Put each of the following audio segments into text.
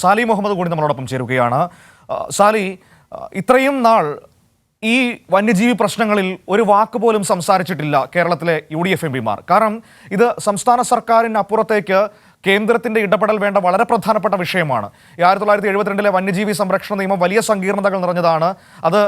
Sally Muhammad കൂടി നമ്മളോടൊപ്പം ചേരുകയാണ്. സാലി ഇത്രയും നാൾ ഈ വന്യജീവി പ്രശ്നങ്ങളിൽ ഒരു വാക്ക് പോലും സംസാരിച്ചിട്ടില്ല കേരളത്തിലെ യു ഡി എഫ് എം പിമാർ കാരണം ഇത് സംസ്ഥാന സർക്കാരിന് അപ്പുറത്തേക്ക് കേന്ദ്രത്തിന്റെ ഇടപെടൽ വേണ്ട വളരെ പ്രധാനപ്പെട്ട വിഷയമാണ്. ആയിരത്തി തൊള്ളായിരത്തി എഴുപത്തിരണ്ടിലെ വന്യജീവി സംരക്ഷണ നിയമം വലിയ സങ്കീർണതകൾ നിറഞ്ഞതാണ്. അത്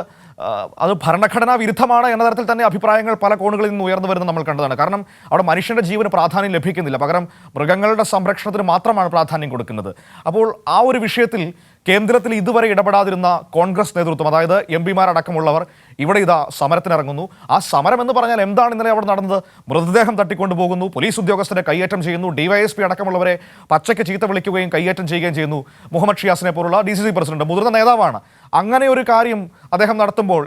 അത് ഭരണഘടനാ വിരുദ്ധമാണ് എന്ന തരത്തിൽ തന്നെ അഭിപ്രായങ്ങൾ പല കോണുകളിൽ നിന്ന് ഉയർന്നു വരുന്നത് നമ്മൾ കണ്ടതാണ്. കാരണം അവിടെ മനുഷ്യന്റെ ജീവന് പ്രാധാന്യം ലഭിക്കുന്നില്ല. പകരം മൃഗങ്ങളുടെ സംരക്ഷണത്തിന് മാത്രമാണ് പ്രാധാന്യം കൊടുക്കുന്നത്. അപ്പോൾ ആ ഒരു വിഷയത്തിൽ കേന്ദ്രത്തിൽ ഇതുവരെ ഇടപെടാതിരുന്ന കോൺഗ്രസ് നേതൃത്വം അതായത് എം പിമാരടക്കമുള്ളവർ ഇവിടെ ഇതാ സമരത്തിനിറങ്ങുന്നു. ആ സമരം എന്ന് പറഞ്ഞാൽ എന്താണ് ഇന്നലെ അവിടെ നടന്നത്? മൃതദേഹം തട്ടിക്കൊണ്ടു പോകുന്നു പോലീസ് ഉദ്യോഗസ്ഥരെ കയ്യേറ്റം ചെയ്യുന്നു ഡിവൈഎസ്പി അടക്കമുള്ളവരെ പച്ചയ്ക്ക് ചീത്ത വിളിക്കുകയും കയ്യേറ്റം ചെയ്യുകയും ചെയ്യുന്നു. മുഹമ്മദ് ഷിയാസിനെ പോലുള്ള ഡി സി സി പ്രസിഡന്റ് മുതിർന്ന നേതാവാണ്. അങ്ങനെ ഒരു കാര്യം അദ്ദേഹം നടത്തുമ്പോൾ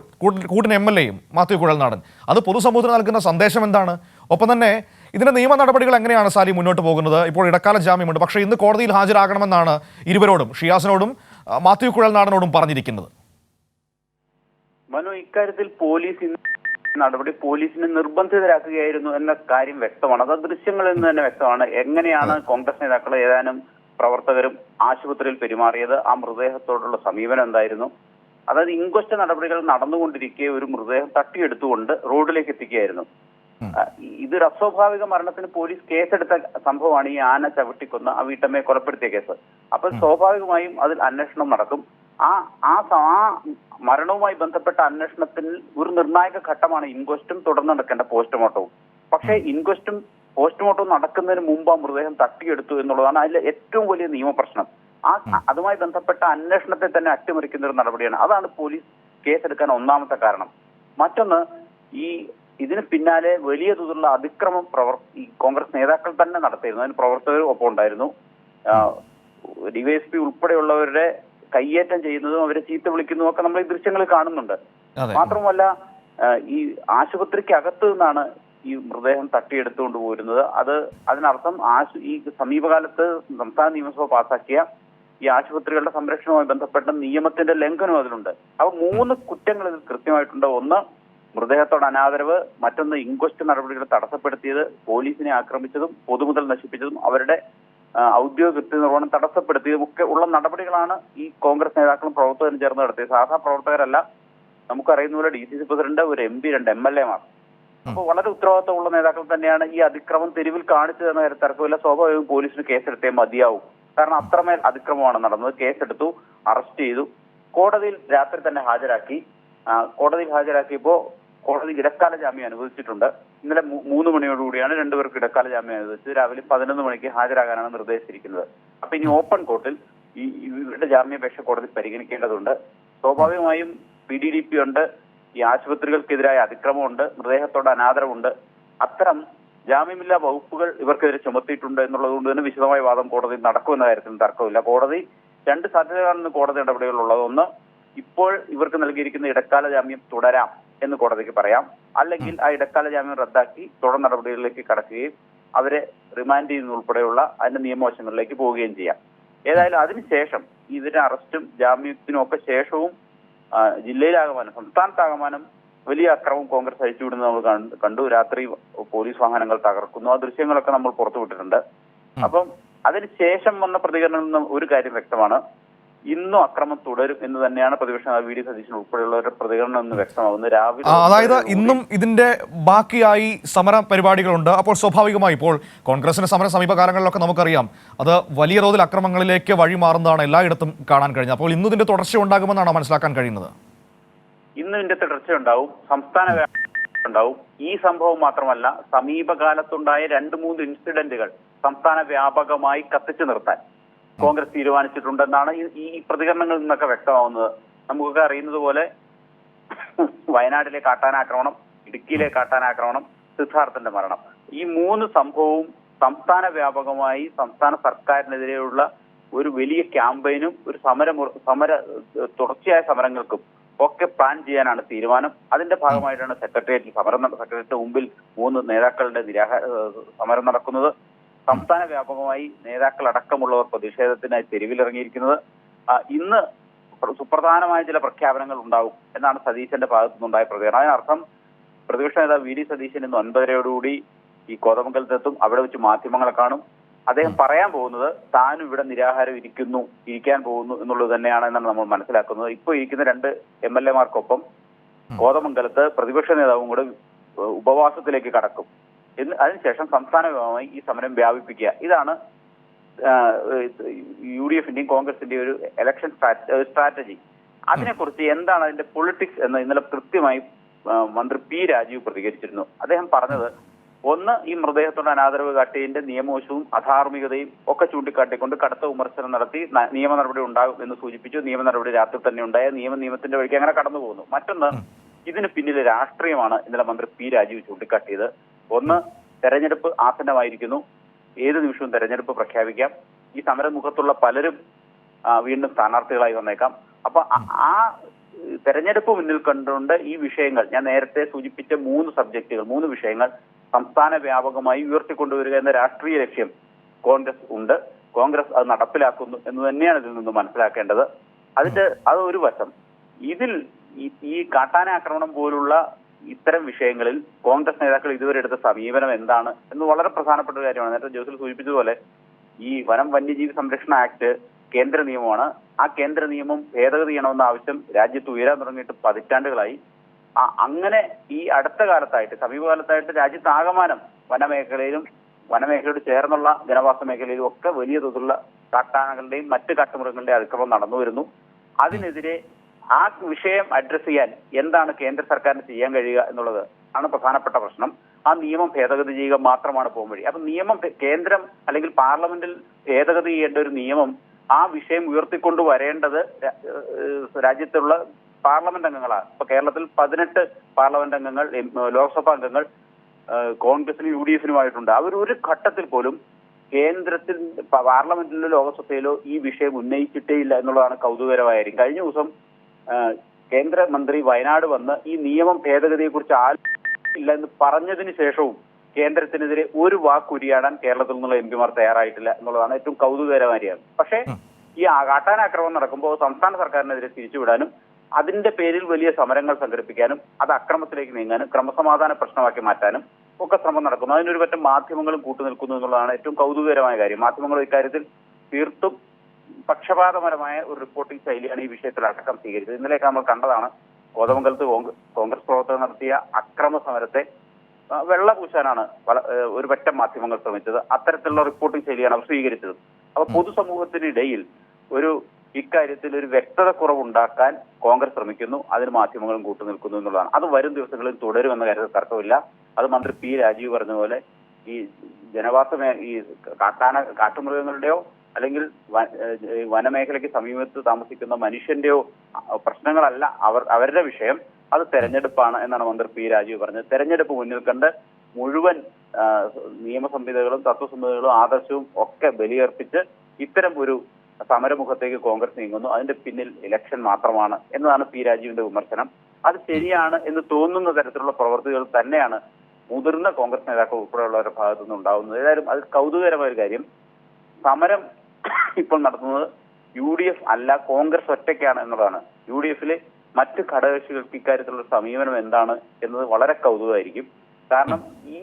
കൂട്ടിന് എം എൽ എയും മാത്യു കുഴൽനാടൻ. അത് പൊതുസമൂഹത്തിന് നൽകുന്ന സന്ദേശം എന്താണ്? ഒപ്പം തന്നെ ഇതിന്റെ നിയമ നടപടികൾ എങ്ങനെയാണ് സാലി മുന്നോട്ട് പോകുന്നത്? ഇപ്പോൾ ഇടക്കാല ജാമ്യമുണ്ട്. പക്ഷേ ഇന്ന് കോടതിയിൽ ഹാജരാകണമെന്നാണ് ഇരുവരോടും ഷിയാസിനോടും മാത്യു കുഴൽനാടനോടും പറഞ്ഞിരിക്കുന്നത്. മനു ഇക്കാര്യത്തിൽ പോലീസ് നടപടി പോലീസിനെ നിർബന്ധിതരാക്കുകയായിരുന്നു എന്ന കാര്യം വ്യക്തമാണ്. അത് ദൃശ്യങ്ങളിൽ നിന്ന് തന്നെ വ്യക്തമാണ്. എങ്ങനെയാണ് കോൺഗ്രസ് നേതാക്കൾ ഏതാനും പ്രവർത്തകരും ആശുപത്രിയിൽ പെരുമാറിയത്? ആ മൃതദേഹത്തോടുള്ള സമീപനം എന്തായിരുന്നു? അതായത് ഇൻക്വസ്റ്റ് നടപടികൾ നടന്നുകൊണ്ടിരിക്കെ ഒരു മൃതദേഹം തട്ടിയെടുത്തുകൊണ്ട് റോഡിലേക്ക് എത്തിക്കുകയായിരുന്നു. ഇതൊരു അസ്വാഭാവിക മരണത്തിന് പോലീസ് കേസെടുത്ത സംഭവമാണ് ഈ ആന ചവിട്ടിക്കൊന്ന് ആ വീട്ടമ്മയെ കൊലപ്പെടുത്തിയ കേസ്. അപ്പോൾ സ്വാഭാവികമായും അതിൽ അന്വേഷണം നടക്കും. ആ ആ ആ മരണവുമായി ബന്ധപ്പെട്ട അന്വേഷണത്തിൽ ഒരു നിർണായക ഘട്ടമാണ് ഇൻക്വസ്റ്റും തുടർന്ന് നടക്കേണ്ട പോസ്റ്റ്മോർട്ടവും. പക്ഷേ ഇൻക്വസ്റ്റും പോസ്റ്റ്മോർട്ടവും നടക്കുന്നതിന് മുമ്പ് ആ മൃതദേഹം തട്ടിയെടുത്തു എന്നുള്ളതാണ് അതിലെ ഏറ്റവും വലിയ നിയമപ്രശ്നം. ആ അതുമായി ബന്ധപ്പെട്ട അന്വേഷണത്തെ തന്നെ അട്ടിമറിക്കുന്ന ഒരു നടപടിയാണ്. അതാണ് പോലീസ് കേസെടുക്കാൻ ഒന്നാമത്തെ കാരണം. മറ്റൊന്ന് ഈ ഇതിന് പിന്നാലെ വലിയ തോതിലുള്ള അതിക്രമം പ്രവർ ഈ കോൺഗ്രസ് നേതാക്കൾ തന്നെ നടത്തിയിരുന്നു. അതിന് പ്രവർത്തകർ ഒപ്പം ഉണ്ടായിരുന്നു. ഡിവൈഎസ്പി ഉൾപ്പെടെയുള്ളവരുടെ കയ്യേറ്റം ചെയ്യുന്നതും അവരെ ചീത്ത വിളിക്കുന്നതും ഒക്കെ നമ്മൾ ഈ ദൃശ്യങ്ങളിൽ കാണുന്നുണ്ട്. മാത്രമല്ല ഈ ആശുപത്രിക്ക് അകത്ത് നിന്നാണ് ഈ മൃതദേഹം തട്ടിയെടുത്തുകൊണ്ട് പോരുന്നത്. അത് അതിനർത്ഥം ആശു ഈ സമീപകാലത്ത് സംസ്ഥാന നിയമസഭ പാസാക്കിയ ഈ ആശുപത്രികളുടെ സംരക്ഷണവുമായി ബന്ധപ്പെട്ട നിയമത്തിന്റെ ലംഘനം അതിലുണ്ട്. അപ്പൊ മൂന്ന് കുറ്റങ്ങൾ ഇതിൽ കൃത്യമായിട്ടുണ്ട്. ഒന്ന് മൃതദേഹത്തോട് അനാദരവ് മറ്റൊന്ന് ഇൻക്വസ്റ്റ് നടപടികൾ തടസ്സപ്പെടുത്തിയത് പോലീസിനെ ആക്രമിച്ചതും പൊതുമുതൽ നശിപ്പിച്ചതും അവരുടെ ഔദ്യോഗിക കൃത്യനിർവഹണം തടസ്സപ്പെടുത്തിയതും ഒക്കെ ഉള്ള നടപടികളാണ് ഈ കോൺഗ്രസ് നേതാക്കളും പ്രവർത്തകരും ചേർന്ന് നടത്തിയത്. സാധാ പ്രവർത്തകരല്ല. നമുക്കറിയുന്ന പോലെ ഡി സി സി പ്രസിഡന്റ് ഒരു എം പി രണ്ട് എം എൽ എമാർ അപ്പോൾ വളരെ ഉത്തരവാദിത്തമുള്ള നേതാക്കൾ തന്നെയാണ് ഈ അതിക്രമം തെരുവിൽ കാണിച്ചതെന്ന കാര്യം തർക്കമില്ല. സ്വാഭാവികവും പോലീസിന് കേസെടുത്തേ മതിയാവും. കാരണം അത്രമേൽ അതിക്രമമാണ് നടന്നത്. കേസെടുത്തു അറസ്റ്റ് ചെയ്തു. കോടതിയിൽ രാത്രി തന്നെ ഹാജരാക്കി. കോടതിയിൽ ഹാജരാക്കിയപ്പോ കോടതി ഇടക്കാല ജാമ്യം അനുവദിച്ചിട്ടുണ്ട്. ഇന്നലെ മൂന്ന് മണിയോടുകൂടിയാണ് രണ്ടുപേർക്ക് ഇടക്കാല ജാമ്യം അനുവദിച്ചത്. രാവിലെ പതിനൊന്ന് മണിക്ക് ഹാജരാകാനാണ് നിർദ്ദേശിച്ചിരിക്കുന്നത്. അപ്പൊ ഇനി ഓപ്പൺ കോർട്ടിൽ ഈ ഇവരുടെ ജാമ്യാപേക്ഷ കോടതി പരിഗണിക്കേണ്ടതുണ്ട്. സ്വാഭാവികമായും പി ഡി ഡി പി ഉണ്ട് ഈ ആശുപത്രികൾക്കെതിരായ അതിക്രമമുണ്ട് മൃതദേഹത്തോട് അനാദരവുണ്ട്. അത്തരം ജാമ്യമില്ലാ വകുപ്പുകൾ ഇവർക്കെതിരെ ചുമത്തിയിട്ടുണ്ട് എന്നുള്ളത് കൊണ്ട് തന്നെ വിശദമായ വാദം കോടതി നടക്കുമെന്ന കാര്യത്തിൽ തർക്കമില്ല. കോടതി രണ്ട് സാധ്യതകളാണ് കോടതി ഇടപെടലുള്ളത് ഒന്ന് ഇപ്പോൾ ഇവർക്ക് നൽകിയിരിക്കുന്ന ഇടക്കാല ജാമ്യം തുടരാം എന്ന് കോടതിക്ക് പറയാം. അല്ലെങ്കിൽ ആ ഇടക്കാല ജാമ്യം റദ്ദാക്കി തുടർ നടപടികളിലേക്ക് കടക്കുകയും അവരെ റിമാൻഡ് ചെയ്യുന്ന ഉൾപ്പെടെയുള്ള അതിന്റെ നിയമവശങ്ങളിലേക്ക് പോവുകയും ചെയ്യാം. ഏതായാലും അതിനുശേഷം ഇതിന്റെ അറസ്റ്റും ജാമ്യത്തിനും ഒക്കെ ശേഷവും ജില്ലയിലാകമാനം സംസ്ഥാനത്താകമാനം വലിയ അക്രമം കോൺഗ്രസ് അഴിച്ചുവിടുന്നത് നമ്മൾ കണ്ടു. രാത്രി പോലീസ് വാഹനങ്ങൾ തകർക്കുന്നു. ആ ദൃശ്യങ്ങളൊക്കെ നമ്മൾ പുറത്തുവിട്ടിട്ടുണ്ട്. അപ്പം അതിനുശേഷം വന്ന നിന്ന് ഒരു കാര്യം വ്യക്തമാണ്. ഇന്നും അക്രമം തുടരും എന്ന് തന്നെയാണ് പ്രതിപക്ഷ വി ഡി സതീശൻ ഉൾപ്പെടെയുള്ളവരുടെ പ്രതികരണം എന്ന് വ്യക്തമാകുന്നത് രാവിലെ അതായത് ഇന്നും ഇതിന്റെ ബാക്കിയായി സമര പരിപാടികളുണ്ട്. അപ്പോൾ സ്വാഭാവികമായി ഇപ്പോൾ കോൺഗ്രസിന്റെ സമര സമീപകാലങ്ങളിലൊക്കെ നമുക്കറിയാം. അത് വലിയ തോതിൽ അക്രമങ്ങളിലേക്ക് വഴിമാറുന്നതാണ് എല്ലായിടത്തും കാണാൻ കഴിഞ്ഞത്. അപ്പോൾ ഇന്നും ഇതിന്റെ തുടർച്ച ഉണ്ടാകുമെന്നാണ് മനസ്സിലാക്കാൻ കഴിയുന്നത്? ഇന്ന് ഇതിന്റെ തുടർച്ച ഉണ്ടാവും. സംസ്ഥാന ഉണ്ടാവും. ഈ സംഭവം മാത്രമല്ല സമീപകാലത്തുണ്ടായ രണ്ട് മൂന്ന് ഇൻസിഡന്റുകൾ സംസ്ഥാന വ്യാപകമായി കത്തിച്ചു നിർത്താൻ. കോൺഗ്രസ് തീരുമാനിച്ചിട്ടുണ്ടെന്നാണ് ഈ- പ്രതികരണങ്ങളിൽ നിന്നൊക്കെ വ്യക്തമാവുന്നത്. നമുക്കൊക്കെ അറിയുന്നത് പോലെ വയനാട്ടിലെ കാട്ടാനാക്രമണം ഇടുക്കിയിലെ കാട്ടാനാക്രമണം സിദ്ധാർത്ഥന്റെ മരണം. ഈ മൂന്ന് സംഭവവും സംസ്ഥാന വ്യാപകമായി സംസ്ഥാന സർക്കാരിനെതിരെയുള്ള ഒരു വലിയ ക്യാമ്പയിനും ഒരു സമര സമര തുടർച്ചയായ സമരങ്ങൾക്കും ഒക്കെ പ്ലാൻ ചെയ്യാനാണ് തീരുമാനം. അതിന്റെ ഭാഗമായിട്ടാണ് സെക്രട്ടേറിയറ്റിൽ സമരം നട- സെക്രട്ടേറിയറ്റ് മുമ്പിൽ മൂന്ന് നേതാക്കളുടെ നിരാഹ സമരം നടക്കുന്നത്. സംസ്ഥാന വ്യാപകമായി നേതാക്കൾ അടക്കമുള്ളവർ പ്രതിഷേധത്തിനായി തെരുവിലിറങ്ങിയിരിക്കുന്നത് ഇന്ന് സുപ്രധാനമായ ചില പ്രഖ്യാപനങ്ങൾ ഉണ്ടാവും എന്നാണ് സതീശന്റെ ഭാഗത്തു നിന്നുണ്ടായ പ്രതികരണം. അതിനർത്ഥം പ്രതിപക്ഷ നേതാവ് വി ഡി സതീശൻ ഇന്ന് ഒൻപതരയോടുകൂടി ഈ കോതമംഗലത്തെത്തും അവിടെ വെച്ച് മാധ്യമങ്ങളെ കാണും. അദ്ദേഹം പറയാൻ പോകുന്നത് താനും ഇവിടെ നിരാഹാരം ഇരിക്കുന്നു ഇരിക്കാൻ പോകുന്നു എന്നുള്ളത് തന്നെയാണ് എന്നാണ് നമ്മൾ മനസ്സിലാക്കുന്നത്. ഇപ്പോൾ ഇരിക്കുന്ന രണ്ട് എം എൽ എമാർക്കൊപ്പം കോതമംഗലത്ത് പ്രതിപക്ഷ നേതാവും കൂടെ ഉപവാസത്തിലേക്ക് കടക്കും. എന്ന് അതിനുശേഷം സംസ്ഥാന വ്യാപകമായി ഈ സമരം വ്യാപിപ്പിക്കുക. ഇതാണ് യു ഡി എഫിന്റെയും കോൺഗ്രസിന്റെയും ഒരു ഇലക്ഷൻ സ്ട്രാറ്റജി അതിനെക്കുറിച്ച് എന്താണ് അതിന്റെ പൊളിറ്റിക്സ് എന്ന് ഇന്നലെ കൃത്യമായി മന്ത്രി പി രാജീവ് പ്രതികരിച്ചിരുന്നു. അദ്ദേഹം പറഞ്ഞത് ഒന്ന് ഈ മൃതദേഹത്തോട് അനാദരവ് കാട്ടിയതിന്റെ നിയമവശവും അധാർമികതയും ഒക്കെ ചൂണ്ടിക്കാട്ടിക്കൊണ്ട് കടുത്ത വിമർശനം നടത്തി നിയമ നടപടി ഉണ്ടാകും എന്ന് സൂചിപ്പിച്ചു. നിയമ നടപടി രാത്രി തന്നെ ഉണ്ടായ നിയമ നിയമത്തിന്റെ വഴിക്ക് അങ്ങനെ കടന്നു പോകുന്നു മറ്റൊന്ന് ഇതിന് പിന്നിലെ രാഷ്ട്രീയമാണ് ഇന്നലെ മന്ത്രി പി രാജീവ് ചൂണ്ടിക്കാട്ടിയത്. ഒന്ന് തെരഞ്ഞെടുപ്പ് ആസന്നമായിരിക്കുന്നു. ഏത് നിമിഷവും തെരഞ്ഞെടുപ്പ് പ്രഖ്യാപിക്കാം. ഈ സമരമുഖത്തുള്ള പലരും വീണ്ടും സ്ഥാനാർത്ഥികളായി വന്നേക്കാം. അപ്പൊ ആ- തെരഞ്ഞെടുപ്പ് മുന്നിൽ കണ്ടുകൊണ്ട് ഈ വിഷയങ്ങൾ ഞാൻ നേരത്തെ സൂചിപ്പിച്ച മൂന്ന് സബ്ജക്റ്റുകൾ മൂന്ന് വിഷയങ്ങൾ സംസ്ഥാന വ്യാപകമായി ഉയർത്തിക്കൊണ്ടുവരിക എന്ന രാഷ്ട്രീയ ലക്ഷ്യം കോൺഗ്രസ് ഉണ്ട്. കോൺഗ്രസ് അത് നടപ്പിലാക്കുന്നു എന്ന് തന്നെയാണ് ഇതിൽ നിന്ന് മനസ്സിലാക്കേണ്ടത്. അതിന്റെ അത് ഒരു വശം. ഇതിൽ ഈ കാട്ടാന ആക്രമണം പോലുള്ള ഇത്തരം വിഷയങ്ങളിൽ കോൺഗ്രസ് നേതാക്കൾ ഇതുവരെ എടുത്ത സമീപനം എന്താണ് എന്ന് വളരെ പ്രധാനപ്പെട്ട ഒരു കാര്യമാണ്. നേരത്തെ ജോസിൽ സൂചിപ്പിച്ചതുപോലെ ഈ വനം വന്യജീവി സംരക്ഷണ ആക്ട് കേന്ദ്ര നിയമമാണ്. ആ കേന്ദ്ര നിയമം ഭേദഗതി ചെയ്യണമെന്ന ആവശ്യം രാജ്യത്ത് ഉയരാൻ തുടങ്ങിയിട്ട് പതിറ്റാണ്ടുകളായി. അങ്ങനെ ഈ അടുത്ത കാലത്തായിട്ട് സമീപകാലത്തായിട്ട് രാജ്യത്ത് ആകമാനം വനമേഖലയിലും വനമേഖലയോട് ചേർന്നുള്ള ജനവാസ മേഖലയിലും ഒക്കെ വലിയ തോതിലുള്ള കാട്ടാനകളുടെയും മറ്റ് കാട്ടുമൃഗങ്ങളുടെയും അതിക്രമം നടന്നു വരുന്നു അതിനെതിരെ ആ വിഷയം അഡ്രസ് ചെയ്യാൻ എന്താണ് കേന്ദ്ര സർക്കാരിന് ചെയ്യാൻ കഴിയുക എന്നുള്ളത് ആണ് പ്രധാനപ്പെട്ട പ്രശ്നം. ആ നിയമം ഭേദഗതി ചെയ്യുക മാത്രമാണ് പോകും വഴി. അപ്പൊ നിയമം കേന്ദ്രം അല്ലെങ്കിൽ പാർലമെന്റിൽ ഭേദഗതി ചെയ്യേണ്ട ഒരു നിയമം ആ വിഷയം ഉയർത്തിക്കൊണ്ട് വരേണ്ടത് രാജ്യത്തുള്ള പാർലമെന്റ് അംഗങ്ങളാണ്. ഇപ്പൊ കേരളത്തിൽ പതിനെട്ട് പാർലമെന്റ് അംഗങ്ങൾ ലോക്സഭാ അംഗങ്ങൾ കോൺഗ്രസിനും യു ഡി എഫിനുമായിട്ടുണ്ട് അവർ ഒരു ഘട്ടത്തിൽ പോലും കേന്ദ്രത്തിൽ പാർലമെന്റിലോ ലോകസഭയിലോ ഈ വിഷയം ഉന്നയിച്ചിട്ടേ ഇല്ല എന്നുള്ളതാണ് കൗതുകകരമായ കാര്യം കഴിഞ്ഞ ദിവസം കേന്ദ്രമന്ത്രി വയനാട് വന്ന് ഈ നിയമം ഭേദഗതിയെക്കുറിച്ച് കുറിച്ച് ആലോചിച്ചില്ല എന്ന് പറഞ്ഞതിന് ശേഷവും കേന്ദ്രത്തിനെതിരെ ഒരു വാക്കുരിയാടാൻ കേരളത്തിൽ നിന്നുള്ള എം പിമാർ തയ്യാറായിട്ടില്ല എന്നുള്ളതാണ് ഏറ്റവും കൗതുകകരമാരിയാണ് പക്ഷേ ഈ കാട്ടാനാക്രമണം നടക്കുമ്പോൾ സംസ്ഥാന സർക്കാരിനെതിരെ തിരിച്ചുവിടാനും അതിന്റെ പേരിൽ വലിയ സമരങ്ങൾ സംഘടിപ്പിക്കാനും അത് അക്രമത്തിലേക്ക് നീങ്ങാനും ക്രമസമാധാന പ്രശ്നമാക്കി മാറ്റാനും ഒക്കെ ശ്രമം നടക്കുന്നു. അതിനൊരു പറ്റം മാധ്യമങ്ങളും കൂട്ടുനിൽക്കുന്നു എന്നുള്ളതാണ് ഏറ്റവും കൗതുകകരമായ കാര്യം. മാധ്യമങ്ങൾ ഇക്കാര്യത്തിൽ തീർത്തും പക്ഷപാതപരമായ ഒരു റിപ്പോർട്ടിംഗ് ശൈലിയാണ് ഈ വിഷയത്തിൽ അടക്കം സ്വീകരിച്ചത്. ഇന്നലെയൊക്കെ നമ്മൾ കണ്ടതാണ് കോതമംഗലത്ത് കോൺഗ്രസ് പ്രവർത്തകർ നടത്തിയ അക്രമ സമരത്തെ വെള്ള പൂശാനാണ് പല ഒരു പറ്റം മാധ്യമങ്ങൾ ശ്രമിച്ചത്. അത്തരത്തിലുള്ള റിപ്പോർട്ടിംഗ് ശൈലിയാണ് അവർ സ്വീകരിച്ചത്. അപ്പൊ പൊതുസമൂഹത്തിനിടയിൽ ഒരു ഇക്കാര്യത്തിൽ ഒരു വ്യക്തത കുറവുണ്ടാക്കാൻ കോൺഗ്രസ് ശ്രമിക്കുന്നു. അതിന് മാധ്യമങ്ങളും കൂട്ടുനിൽക്കുന്നു എന്നുള്ളതാണ്. അത് വരും ദിവസങ്ങളിൽ തുടരുമെന്ന കാര്യത്തിൽ തർക്കമില്ല. അത് മന്ത്രി പി രാജീവ് പറഞ്ഞ പോലെ ഈ ജനവാസ ഈ കാട്ടാന കാട്ടുമൃഗങ്ങളുടെയോ അല്ലെങ്കിൽ വനമേഖലയ്ക്ക് സമീപത്ത് താമസിക്കുന്ന മനുഷ്യന്റെയോ പ്രശ്നങ്ങളല്ല അവർ അവരുടെ വിഷയം. അത് തെരഞ്ഞെടുപ്പാണ് എന്നാണ് മന്ത്രി പി രാജീവ് പറഞ്ഞത്. തെരഞ്ഞെടുപ്പ് മുന്നിൽ കണ്ട് മുഴുവൻ നിയമസംഹിതകളും തത്വസംഹിതകളും ആദർശവും ഒക്കെ ബലിയർപ്പിച്ച് ഇത്തരം ഒരു സമരമുഖത്തേക്ക് കോൺഗ്രസ് നീങ്ങുന്നു. അതിന്റെ പിന്നിൽ ഇലക്ഷൻ മാത്രമാണ് എന്നതാണ് പി രാജീവിന്റെ വിമർശനം. അത് ശരിയാണ് എന്ന് തോന്നുന്ന തരത്തിലുള്ള പ്രവർത്തികൾ തന്നെയാണ് മുതിർന്ന കോൺഗ്രസ് നേതാക്കൾ ഉൾപ്പെടെയുള്ളവരുടെ ഭാഗത്തു ഉണ്ടാകുന്നത് ഏതായാലും അത് കൗതുകകരമായ ഒരു കാര്യം. സമരം ഇപ്പോൾ നടത്തുന്നത് യു ഡി എഫ് അല്ല കോൺഗ്രസ് ഒറ്റയ്ക്കാണ് എന്നതാണ് യു ഡി എഫിലെ മറ്റ് ഘടകകക്ഷികൾക്ക് ഇക്കാര്യത്തിലുള്ള സമീപനം എന്താണ് എന്നത് വളരെ കൗതുകമായിരിക്കും. കാരണം ഈ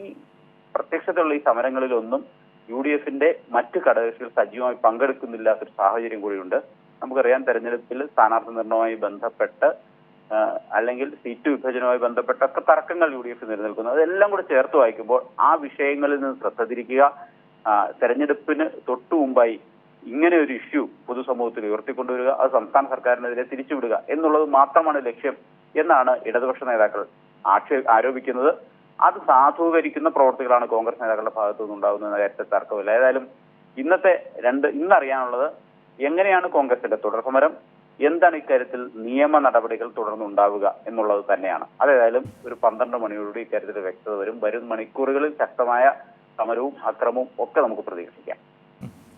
പ്രത്യക്ഷത്തിലുള്ള ഈ സമരങ്ങളിലൊന്നും യു ഡി എഫിന്റെ മറ്റ് ഘടകകക്ഷികൾ സജീവമായി പങ്കെടുക്കുന്നില്ലാത്തൊരു സാഹചര്യം കൂടിയുണ്ട്. നമുക്കറിയാം തെരഞ്ഞെടുപ്പിൽ സ്ഥാനാർത്ഥി നിർണയവുമായി ബന്ധപ്പെട്ട് അല്ലെങ്കിൽ സീറ്റ് വിഭജനവുമായി ബന്ധപ്പെട്ടൊക്കെ തർക്കങ്ങൾ യു ഡി എഫ് നിലനിൽക്കുന്നു. അതെല്ലാം കൂടെ ചേർത്ത് വായിക്കുമ്പോൾ ആ വിഷയങ്ങളിൽ നിന്ന് ശ്രദ്ധ തിരിക്കുക തെരഞ്ഞെടുപ്പിന് തൊട്ടു മുമ്പായി ഇങ്ങനെ ഒരു ഇഷ്യൂ പൊതുസമൂഹത്തിൽ ഉയർത്തിക്കൊണ്ടുവരിക അത് സംസ്ഥാന സർക്കാരിനെതിരെ തിരിച്ചുവിടുക എന്നുള്ളത് മാത്രമാണ് ലക്ഷ്യം എന്നാണ് ഇടതുപക്ഷ നേതാക്കൾ ആക്ഷേ ആരോപിക്കുന്നത്. അത് സാധൂകരിക്കുന്ന പ്രവർത്തികളാണ് കോൺഗ്രസ് നേതാക്കളുടെ ഭാഗത്തു നിന്നുണ്ടാകുന്ന കാര്യത്തിൽ തർക്കമില്ല. ഏതായാലും ഇന്നത്തെ രണ്ട് ഇന്നറിയാനുള്ളത് എങ്ങനെയാണ് കോൺഗ്രസിന്റെ തുടർ സമരം എന്താണ് ഇക്കാര്യത്തിൽ നിയമ നടപടികൾ തുടർന്നുണ്ടാവുക എന്നുള്ളത് തന്നെയാണ്. അതേതായാലും ഒരു പന്ത്രണ്ട് മണിയോടുകൂടി ഇക്കാര്യത്തിൽ വ്യക്തത വരും. വരും മണിക്കൂറുകളിൽ ശക്തമായ സമരവും അക്രമവും ഒക്കെ നമുക്ക് പ്രതീക്ഷിക്കാം.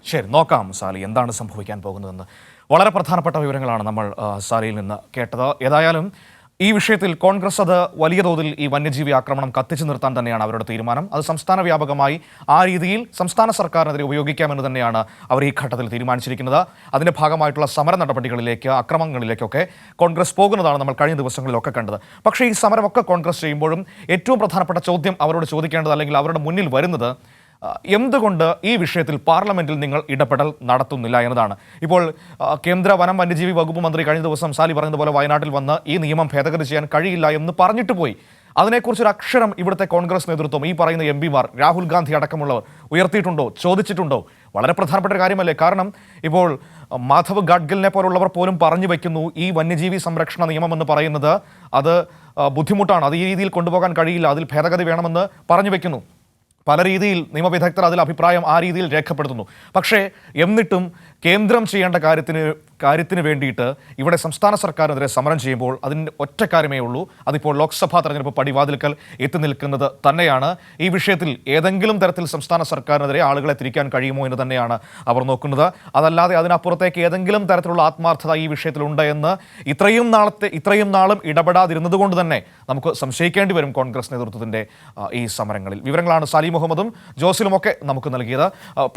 ശരി നോക്കാം സാലി എന്താണ് സംഭവിക്കാൻ പോകുന്നതെന്ന്. വളരെ പ്രധാനപ്പെട്ട വിവരങ്ങളാണ് നമ്മൾ സാലിയിൽ നിന്ന് കേട്ടത്. ഏതായാലും ഈ വിഷയത്തിൽ കോൺഗ്രസ് അത് വലിയ തോതിൽ ഈ വന്യജീവി ആക്രമണം കത്തിച്ചു നിർത്താൻ തന്നെയാണ് അവരുടെ തീരുമാനം. അത് സംസ്ഥാന വ്യാപകമായി ആ രീതിയിൽ സംസ്ഥാന സർക്കാരിനെതിരെ ഉപയോഗിക്കാമെന്ന് തന്നെയാണ് അവർ ഈ ഘട്ടത്തിൽ തീരുമാനിച്ചിരിക്കുന്നത്. അതിന്റെ ഭാഗമായിട്ടുള്ള സമര നടപടികളിലേക്ക് അക്രമങ്ങളിലേക്കൊക്കെ കോൺഗ്രസ് പോകുന്നതാണ് നമ്മൾ കഴിഞ്ഞ ദിവസങ്ങളിലൊക്കെ കണ്ടത്. പക്ഷേ ഈ സമരമൊക്കെ കോൺഗ്രസ് ചെയ്യുമ്പോഴും ഏറ്റവും പ്രധാനപ്പെട്ട ചോദ്യം അവരോട് ചോദിക്കേണ്ടത് അല്ലെങ്കിൽ അവരുടെ മുന്നിൽ വരുന്നത് എന്തുകൊണ്ട് ഈ വിഷയത്തിൽ പാർലമെന്റിൽ നിങ്ങൾ ഇടപെടൽ നടത്തുന്നില്ല എന്നതാണ്. ഇപ്പോൾ കേന്ദ്ര വനം വന്യജീവി വകുപ്പ് മന്ത്രി കഴിഞ്ഞ ദിവസം സാലി പറഞ്ഞതുപോലെ വയനാട്ടിൽ വന്ന് ഈ നിയമം ഭേദഗതി ചെയ്യാൻ കഴിയില്ല എന്ന് പറഞ്ഞിട്ട് പോയി. അതിനെക്കുറിച്ച് ഒരു അക്ഷരം ഇവിടുത്തെ കോൺഗ്രസ് നേതൃത്വം ഈ പറയുന്ന എം പിമാർ രാഹുൽ ഗാന്ധി അടക്കമുള്ളവർ ഉയർത്തിയിട്ടുണ്ടോ ചോദിച്ചിട്ടുണ്ടോ? വളരെ പ്രധാനപ്പെട്ട കാര്യമല്ലേ? കാരണം ഇപ്പോൾ മാധവ് ഗഡ്ഗിലിനെ പോലുള്ളവർ പോലും പറഞ്ഞു വയ്ക്കുന്നു ഈ വന്യജീവി സംരക്ഷണ നിയമം എന്ന് പറയുന്നത് അത് ബുദ്ധിമുട്ടാണ്. അത് ഈ രീതിയിൽ കൊണ്ടുപോകാൻ കഴിയില്ല. അതിൽ ഭേദഗതി വേണമെന്ന് പറഞ്ഞു വയ്ക്കുന്നു പല രീതിയിൽ നിയമവിദഗ്ധർ അതിൽ അഭിപ്രായം ആ രീതിയിൽ രേഖപ്പെടുത്തുന്നു. പക്ഷേ എന്നിട്ടും കേന്ദ്രം ചെയ്യേണ്ട കാര്യത്തിന് കാര്യത്തിന് വേണ്ടിയിട്ട് ഇവിടെ സംസ്ഥാന സർക്കാരിനെതിരെ സമരം ചെയ്യുമ്പോൾ അതിന്റെ ഒറ്റ കാര്യമേ ഉള്ളൂ. അതിപ്പോൾ ലോക്സഭാ തെരഞ്ഞെടുപ്പ് പടിവാതിൽക്കൽ എത്തി നിൽക്കുന്നത് തന്നെയാണ്. ഈ വിഷയത്തിൽ ഏതെങ്കിലും തരത്തിൽ സംസ്ഥാന സർക്കാരിനെതിരെ ആളുകളെ തിരിക്കാൻ കഴിയുമോ എന്ന് തന്നെയാണ് അവർ നോക്കുന്നത്. അതല്ലാതെ അതിനപ്പുറത്തേക്ക് ഏതെങ്കിലും തരത്തിലുള്ള ആത്മാർത്ഥത ഈ വിഷയത്തിലുണ്ട് എന്ന് ഇത്രയും നാളത്തെ ഇത്രയും നാളും ഇടപെടാതിരുന്നത് കൊണ്ട് തന്നെ നമുക്ക് സംശയിക്കേണ്ടി വരും കോൺഗ്രസ് നേതൃത്വത്തിന്റെ ഈ സമരങ്ങളിൽ. വിവരങ്ങളാണ് സാലി മുഹമ്മദും ജോസിലുമൊക്കെ നമുക്ക് നൽകിയത്.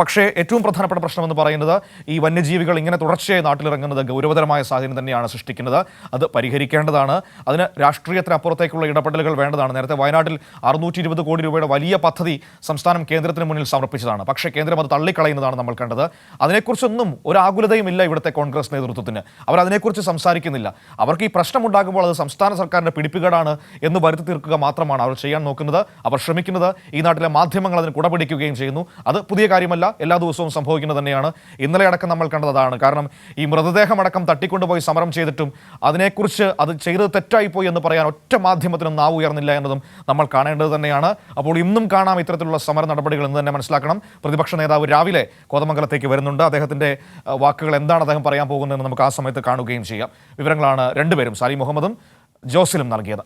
പക്ഷേ ഏറ്റവും പ്രധാനപ്പെട്ട പ്രശ്നം എന്ന് പറയുന്നത് ഈ വന്യജീവികൾ ഇങ്ങനെ തുടർച്ചയായി നാട്ടിലിറങ്ങുന്നത് ഗൗരവതരമായ സാഹചര്യം തന്നെയാണ് സൃഷ്ടിക്കുന്നത്. അത് പരിഹരിക്കേണ്ടതാണ്. അതിന് രാഷ്ട്രീയത്തിനപ്പുറത്തേക്കുള്ള ഇടപെടലുകൾ വേണ്ടതാണ്. നേരത്തെ വയനാട്ടിൽ അറുന്നൂറ്റി ഇരുപത് കോടി രൂപയുടെ വലിയ പദ്ധതി സംസ്ഥാനം കേന്ദ്രത്തിന് മുന്നിൽ സമർപ്പിച്ചതാണ്. പക്ഷേ കേന്ദ്രം അത് തള്ളിക്കളയുന്നതാണ് നമ്മൾ കണ്ടത്. അതിനെക്കുറിച്ചൊന്നും ഒരു ആകുലതയും ഇല്ല ഇവിടുത്തെ കോൺഗ്രസ് നേതൃത്വത്തിന്. അവർ അതിനെക്കുറിച്ച് സംസാരിക്കുന്നില്ല. അവർക്ക് ഈ പ്രശ്നമുണ്ടാകുമ്പോൾ അത് സംസ്ഥാന സർക്കാരിന്റെ പിടിപ്പുകേടാണ് എന്ന് വരുത്തി തീർക്കുക മാത്രമാണ് അവർ ചെയ്യാൻ നോക്കുന്നത്. അവർ ശ്രമിക്കുന്നത് ഈ നാട്ടിലെ മാധ്യമങ്ങൾ അതിന് കുടപിടിക്കുകയും ചെയ്യുന്നു. അത് പുതിയ കാര്യമല്ല എല്ലാ ദിവസവും സംഭവിക്കുന്നത് തന്നെയാണ്. ഇന്നലെ അടക്കം നമ്മൾ കണ്ടതാണ് കാരണം ഈ മൃതദേഹമടക്കം തട്ടിക്കൊണ്ടുപോയി സമരം ചെയ്തിട്ടും അതിനെക്കുറിച്ച് അത് ചെയ്തത് തെറ്റായിപ്പോയി എന്ന് പറയാൻ ഒറ്റ മാധ്യമത്തിനും നാവ് ഉയർന്നില്ല എന്നതും നമ്മൾ കാണേണ്ടത് തന്നെയാണ്. അപ്പോൾ ഇന്നും കാണാം ഇത്തരത്തിലുള്ള സമര നടപടികൾ എന്ന് തന്നെ മനസ്സിലാക്കണം. പ്രതിപക്ഷ നേതാവ് രാവിലെ കോതമംഗലത്തേക്ക് വരുന്നുണ്ട്. അദ്ദേഹത്തിന്റെ അഹ്, വാക്കുകൾ എന്താണ് അദ്ദേഹം പറയാൻ പോകുന്നതെന്ന് നമുക്ക് ആ സമയത്ത് കാണുകയും ചെയ്യാം. വിവരങ്ങളാണ് രണ്ടുപേരും സാലി മുഹമ്മദും ജോസിലും നൽകിയത്.